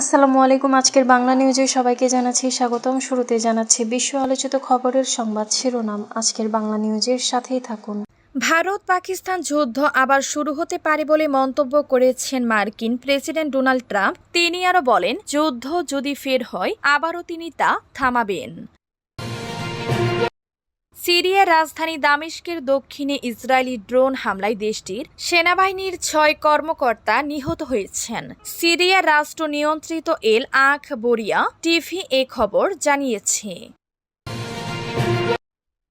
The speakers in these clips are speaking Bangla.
আসসালামু আলাইকুম, আজকের বাংলা নিউজে সবাইকে জানাচ্ছি স্বাগতম। শুরুতে জানাচ্ছি বিশ্ব আলোচিত খবরের সংবাদ শিরোনাম। আজকের বাংলা নিউজের সাথেই থাকুন। ভারত পাকিস্তান যুদ্ধ আবার শুরু হতে পারে বলে মন্তব্য করেছেন মার্কিন প্রেসিডেন্ট ডোনাল্ড ট্রাম্প। তিনি আরও বলেন, যুদ্ধ যদি ফের হয়, আবারও তিনি তা থামাবেন। সিরিয়ার রাজধানী দামেস্কের দক্ষিণে ইসরায়েলি ড্রোন হামলায় দেশটির সেনাবাহিনীর ছয় কর্মকর্তা নিহত হয়েছেন। সিরিয়ার রাষ্ট্র নিয়ন্ত্রিত এল আখ বরিয়া টিভি এ খবর জানিয়েছে।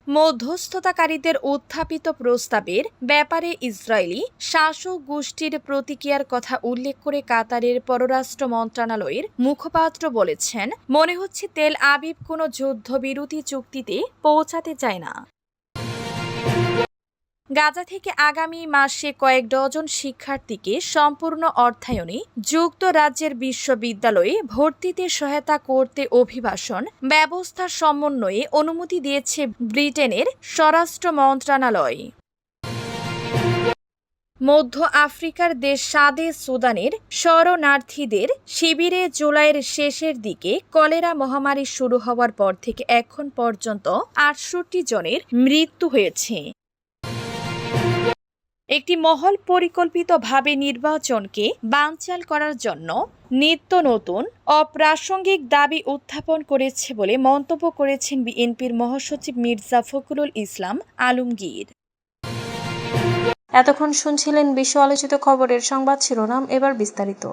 মধ্যস্থতাকারীদের উত্থাপিত প্রস্তাবের ব্যাপারে ইসরায়েলি শাসক গোষ্ঠীর প্রতিক্রিয়ার কথা উল্লেখ করে কাতারের পররাষ্ট্র মন্ত্রণালয়ের মুখপাত্র বলেছেন, মনে হচ্ছে তেল আবিব কোনো যুদ্ধবিরতি চুক্তিতে পৌঁছাতে চায় না। গাজা থেকে আগামী মাসে কয়েক ডজন শিক্ষার্থীকে সম্পূর্ণ অর্থায়নে যুক্তরাজ্যের বিশ্ববিদ্যালয়ে ভর্তিতে সহায়তা করতে অভিবাসন ব্যবস্থার সমন্বয়ে অনুমতি দিয়েছে ব্রিটেনের স্বরাষ্ট্র মন্ত্রণালয়। মধ্য আফ্রিকার দেশ সাদে সুদানের শরণার্থীদের শিবিরে জুলাইয়ের শেষের দিকে কলেরা মহামারী শুরু হওয়ার পর থেকে এখন পর্যন্ত আটষট্টি জনের মৃত্যু হয়েছে। একটি মহল পরিকল্পিতভাবে নির্বাচনকে বানচাল করার জন্য নিত্য নতুন, অপ্রাসঙ্গিক দাবি উত্থাপন করেছে বলে মন্তব্য করেছেন বিএনপির মহাসচিব মির্জা ফখরুল ইসলাম আলমগীর। এতক্ষণ শুনছিলেন বিশ্ব আলোচিত খবরের সংবাদ শিরোনাম, এবার বিস্তারিত।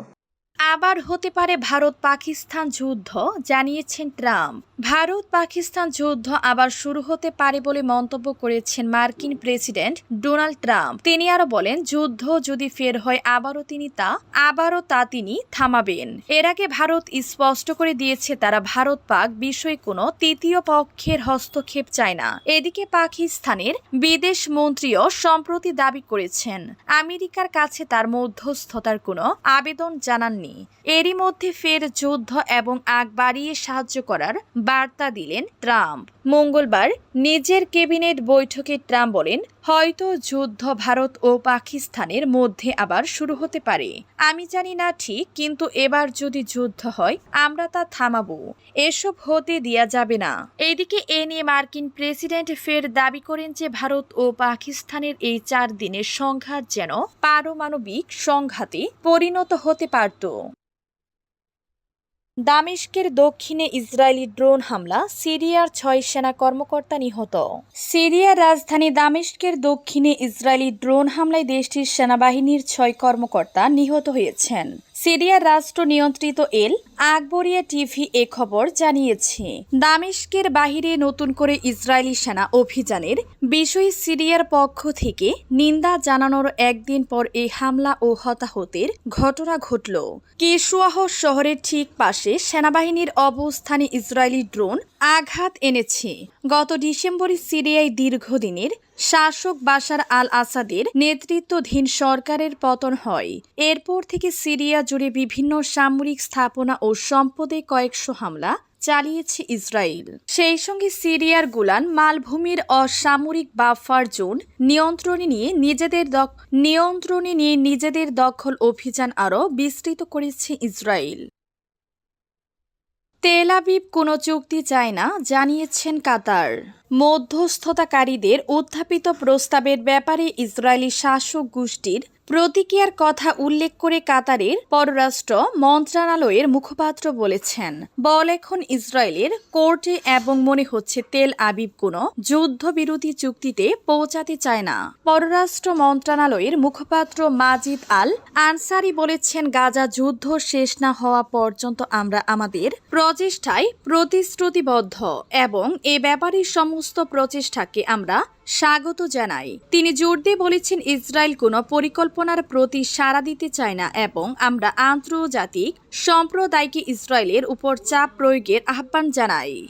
আবার হতে পারে ভারত পাকিস্তান যুদ্ধ, জানিয়েছেন ট্রাম্প। ভারত পাকিস্তান যুদ্ধ আবার শুরু হতে পারে বলে মন্তব্য করেছেন মার্কিন প্রেসিডেন্ট ডোনাল্ড ট্রাম্প। তিনি আরও বলেন, যুদ্ধ যদি ফের হয় আবারও তিনি তা, আবারও তা তিনি থামাবেন। এর আগে ভারত স্পষ্ট করে দিয়েছে তারা ভারত পাক বিষয়ে কোনো তৃতীয় পক্ষের হস্তক্ষেপ চায় না। এদিকে পাকিস্তানের বিদেশ মন্ত্রীও সম্প্রতি দাবি করেছেন, আমেরিকার কাছে তার মধ্যস্থতার কোনো আবেদন জানাননি। এরই মধ্যে ফের যুদ্ধ এবং আগ বাড়িয়ে সাহায্য করার বার্তা দিলেন ট্রাম্প। মঙ্গলবার নিজের ক্যাবিনেট বৈঠকে ট্রাম্প বলেন, হয়তো যুদ্ধ ভারত ও পাকিস্তানের মধ্যে আবার শুরু হতে পারে। আমি জানি না ঠিক, কিন্তু এবার যদি যুদ্ধ হয়, আমরা তা থামাবো। এসব হতে দেয়া যাবে না। এইদিকে এ নিয়ে মার্কিন প্রেসিডেন্ট ফের দাবি করেন যে ভারত ও পাকিস্তানের এই চার দিনের সংঘাত যেন পারমাণবিক সংঘাতে পরিণত হতে পারত। দামেস্কের দক্ষিণে ইসরায়েলি ড্রোন হামলা, সিরিয়ার ছয় সেনা কর্মকর্তা নিহত। সিরিয়ার রাজধানী দামেস্কের দক্ষিণে ইসরায়েলি ড্রোন হামলায় দেশটির সেনাবাহিনীর ছয় কর্মকর্তা নিহত হয়েছেন। সিরিয়ার রাষ্ট্র নিয়ন্ত্রিত এল আকবরিয়া টিভি এ খবর জানিয়েছে। দামেস্কের বাহিরে নতুন করে ইসরায়েলি সেনা অভিযানের বিষয়ে সিরিয়ার পক্ষ থেকে নিন্দা জানানোর একদিন পর এই হামলা ও হতাহতের ঘটনা ঘটল। কেশুয়াহ শহরের ঠিক পাশে সেনাবাহিনীর অবস্থানে ইসরায়েলি ড্রোন আঘাত এনেছে। গত ডিসেম্বরে সিরিয়ায় দীর্ঘদিনের শাসক বাশার আল আসাদের নেতৃত্বাধীন সরকারের পতন হয়। এরপর থেকে সিরিয়া জুড়ে বিভিন্ন সামরিক স্থাপনা ও সম্পদে কয়েকশো হামলা চালিয়েছে ইসরায়েল। সেই সঙ্গে সিরিয়ার গুলান মালভূমির অসামরিক বাফার জোন নিয়ন্ত্রণে নিয়ে নিজেদের নিয়ন্ত্রণে নিয়ে নিজেদের দখল অভিযান আরও বিস্তৃত করেছে ইসরায়েল। তেল আবিব কোনো চুক্তি চায় না, জানিয়েছেন কাতার। মধ্যস্থতাকারীদের উত্থাপিত প্রস্তাবের ব্যাপারে ইসরায়েলি শাসক গোষ্ঠীর প্রতিক্রিয়ার কথা উল্লেখ করে কাতারের পররাষ্ট্র মন্ত্রণালয়ের মুখপাত্র বলেছেন। বল এখন ইসরায়েলের কোর্টে এবং মনে হচ্ছে তেল আবিব কোনো যুদ্ধবিরতি চুক্তিতে পৌঁছাতে চায় না। পররাষ্ট্র মন্ত্রণালয়ের মুখপাত্র মাজিদ আল আনসারি বলেছেন, গাজা যুদ্ধ শেষ না হওয়া পর্যন্ত আমরা আমাদের প্রচেষ্টায় প্রতিশ্রুতিবদ্ধ এবং এ ব্যাপারে সমস্ত প্রচেষ্টাকে আমরা স্বাগত জানাই। তিনি জোর দিয়ে বলেছেন, ইসরায়েল কোনো পরিকল্পনার প্রতি সাড়া দিতে চায় না এবং আমরা আন্তর্জাতিক সম্প্রদায়কে ইসরায়েলের উপর চাপ প্রয়োগের আহ্বান জানাই।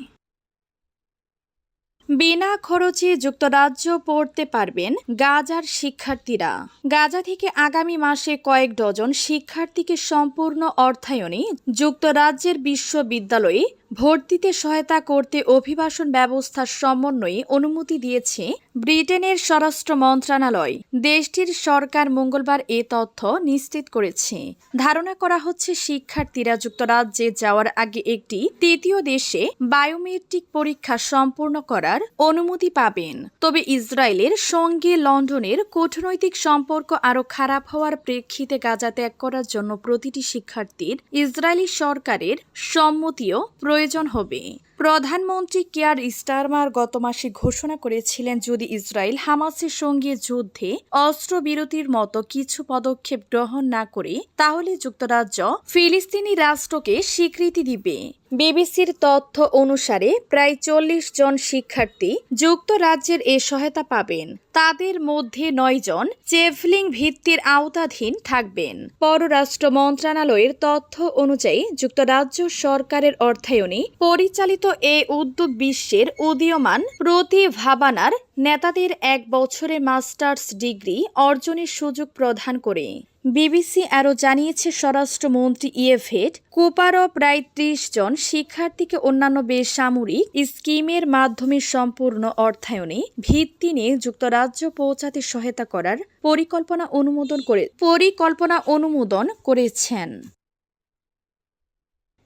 বিনা খরচে যুক্তরাজ্য পড়তে পারবেন গাজার শিক্ষার্থীরা। গাজা থেকে আগামী মাসে কয়েক ডজন শিক্ষার্থীকে সম্পূর্ণ অর্থায়নে যুক্তরাজ্যের বিশ্ববিদ্যালয়ে ভোট দিতে সহায়তা করতে অভিবাসন ব্যবস্থার সমন্বয়ে অনুমতি দিয়েছে ব্রিটেনের স্বরাষ্ট্র মন্ত্রণালয়। দেশটির সরকার মঙ্গলবার এ তথ্য নিশ্চিত করেছে। ধারণা করা হচ্ছে শিক্ষার্থীরা যুক্তরাজ্যে যাওয়ার আগে একটি তৃতীয় দেশে বায়োমেট্রিক পরীক্ষা সম্পূর্ণ করার অনুমতি পাবেন। তবে ইসরায়েলের সঙ্গে লন্ডনের কূটনৈতিক সম্পর্ক আরও খারাপ হওয়ার প্রেক্ষিতে গাজা ত্যাগ করার জন্য প্রতিটি শিক্ষার্থীর ইসরায়েলি সরকারের সম্মতিও প্রয়োজন। হবে প্রধানমন্ত্রী কেয়ার স্টারমার গত মাসে ঘোষণা করেছিলেন, যদি ইসরায়েল হামাসের সঙ্গে যুদ্ধে অস্ত্রবিরতির মতো কিছু পদক্ষেপ গ্রহণ না করে, তাহলে যুক্তরাজ্য ফিলিস্তিনি রাষ্ট্রকে স্বীকৃতি দিবে। বিবিসির তথ্য অনুসারে, প্রায় চল্লিশ জন শিক্ষার্থী যুক্তরাজ্যের এ সহায়তা পাবেন। তাদের মধ্যে নয় জন চেভলিং ভিত্তির আওতাধীন থাকবেন। পররাষ্ট্র মন্ত্রণালয়ের তথ্য অনুযায়ী, যুক্তরাজ্য সরকারের অর্থায়নে পরিচালিত এ উদ্যোগ বিশ্বের উদীয়মান প্রতিভাবানার নেতাদের এক বছরে মাস্টার্স ডিগ্রি অর্জনের সুযোগ প্রদান করে। বিবিসি আরও জানিয়েছে, স্বরাষ্ট্রমন্ত্রী ইয়েভেট কুপারও প্রায় ত্রিশ জন শিক্ষার্থীকে অন্যান্য বেসামরিক স্কিমের মাধ্যমে সম্পূর্ণ অর্থায়নে ভিত্তি নিয়ে যুক্তরাজ্য পৌঁছাতে সহায়তা করার পরিকল্পনা অনুমোদন করে পরিকল্পনা অনুমোদন করেছেন।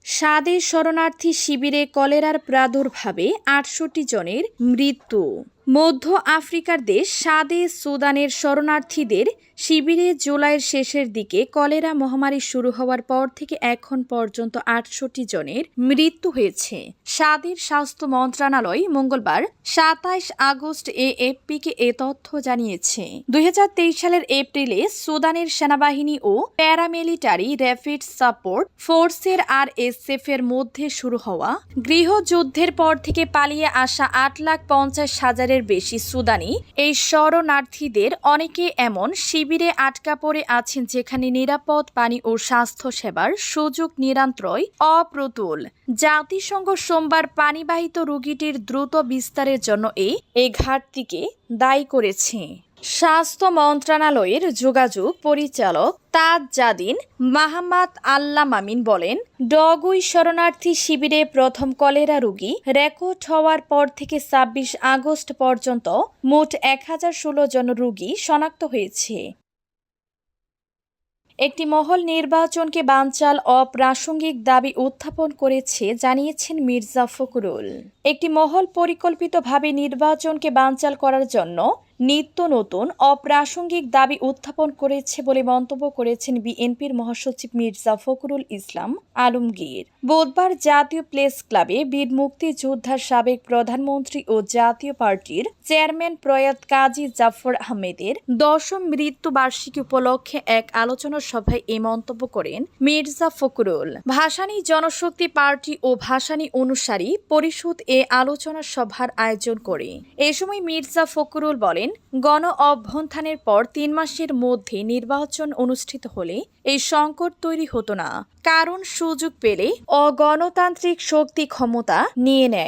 সাদে শরণার্থী শিবিরে কলেরার প্রাদুর্ভাবে আটষট্টি জনের মৃত্যু। মধ্য আফ্রিকার দেশ সাদে সুদানের শরণার্থীদের শিবিরে জুলাইয়ের শেষের দিকে কলেরা মহামারী শুরু হওয়ার পর থেকে এখন পর্যন্ত আটষট্টি জনের মৃত্যু হয়েছে। সাদের স্বাস্থ্য মন্ত্রণালয় মঙ্গলবার সাতাইশ আগস্ট এ এফপিকে এ তথ্য জানিয়েছে। দুই হাজার তেইশ সালের এপ্রিলে সুদানের সেনাবাহিনী ও প্যারামিলিটারি র্যাপিড সাপোর্ট ফোর্সের আর এর মধ্যে শুরু হওয়া। গৃহযুদ্ধের পর থেকে পালিয়ে আসা আট লাখ পঞ্চাশ হাজারের বেশি সুদানি, এই শরণার্থীদের অনেকে এমন শিবিরে আটকা পড়ে আছেন যেখানে নিরাপদ পানি ও স্বাস্থ্য সেবার সুযোগ নিরন্তরই অপ্রতুল। জাতিসংঘ সোমবার পানিবাহিত রোগীটির দ্রুত বিস্তারের জন্য এই ঘাটতিকে দায়ী করেছে। স্বাস্থ্য মন্ত্রণালয়ের যোগাযোগ পরিচালক তাজ জাদিন মাহমাদ আল্লাহ মামিন বলেন, ডগুই শরণার্থী শিবিরে প্রথম কলেরা রোগী রেকর্ড হওয়ার পর থেকে ছাব্বিশ আগস্ট পর্যন্ত মোট এক হাজার ষোলো জন রোগী শনাক্ত হয়েছে। একটি মহল নির্বাচনকে বানচাল অপ্রাসঙ্গিক দাবি উত্থাপন করেছে, জানিয়েছেন মির্জা ফখরুল। একটি মহল পরিকল্পিতভাবে নির্বাচনকে বানচাল করার জন্য নিত্য নতুন, অপ্রাসঙ্গিক দাবি উত্থাপন করেছে বলে মন্তব্য করেছেন বিএনপির মহাসচিব মির্জা ফখরুল ইসলাম আলমগীর। বুধবার জাতীয় প্লেস ক্লাবে বীর মুক্তিযোদ্ধার সাবেক প্রধানমন্ত্রী ও জাতীয় পার্টির চেয়ারম্যান প্রয়াত কাজী জাফর আহমেদের দশম মৃত্যুবার্ষিকী উপলক্ষে এক আলোচনা সভায় এই মন্তব্য করেন মির্জা ফখরুল। ভাসানী জনশক্তি পার্টি ও ভাসানী অনুসারী পরিষদ এ আলোচনা সভার আয়োজন করে। এ সময় মির্জা ফখরুল বলেন, গণ অভ্যন্থানের পর তিন মাসের মধ্যে নির্বাচন অনুষ্ঠিত হলে এই সংকট তৈরি হতো না। কারণ সুযোগ পেলে অগণতান্ত্রিক শক্তি ক্ষমতা নিয়ে নেয়।